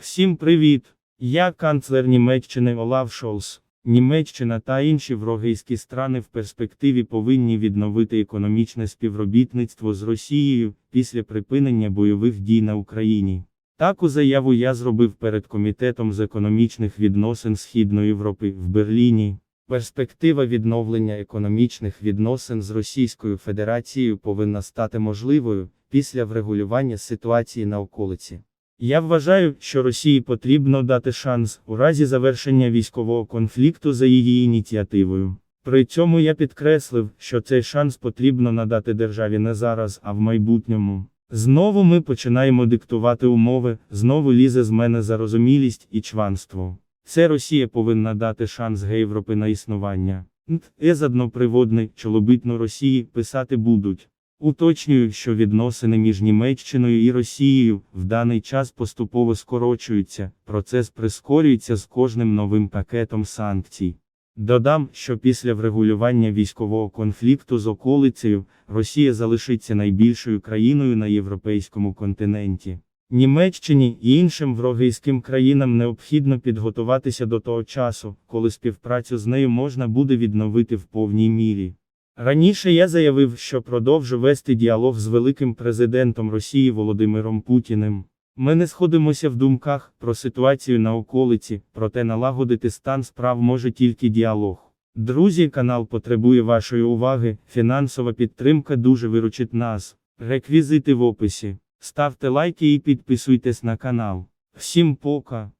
Всім привіт! Я канцлер Німеччини Олаф Шолс. Німеччина та інші європейські страни в перспективі повинні відновити економічне співробітництво з Росією після припинення бойових дій на Україні. Таку заяву я зробив перед Комітетом з економічних відносин Східної Європи в Берліні. Перспектива відновлення економічних відносин з Російською Федерацією повинна стати можливою після врегулювання ситуації на околиці. Я вважаю, що Росії потрібно дати шанс у разі завершення військового конфлікту за її ініціативою. При цьому я підкреслив, що цей шанс потрібно надати державі не зараз, а в майбутньому. Знову ми починаємо диктувати умови, знову лізе з мене зарозумілість і чванство. Це Росія повинна дати шанс Європи на існування. Нт, е задноприводний, чолобитну Росії писати будуть. Уточнюю, що відносини між Німеччиною і Росією в даний час поступово скорочуються, процес прискорюється з кожним новим пакетом санкцій. Додам, що після врегулювання військового конфлікту з околицею, Росія залишиться найбільшою країною на європейському континенті. Німеччині і іншим європейським країнам необхідно підготуватися до того часу, коли співпрацю з нею можна буде відновити в повній мірі. Раніше я заявив, що продовжу вести діалог з великим президентом Росії Володимиром Путіним. Ми не сходимося в думках про ситуацію на околиці, проте налагодити стан справ може тільки діалог. Друзі, канал потребує вашої уваги, фінансова підтримка дуже виручить нас. Реквізити в описі. Ставте лайки і підписуйтесь на канал. Всім пока!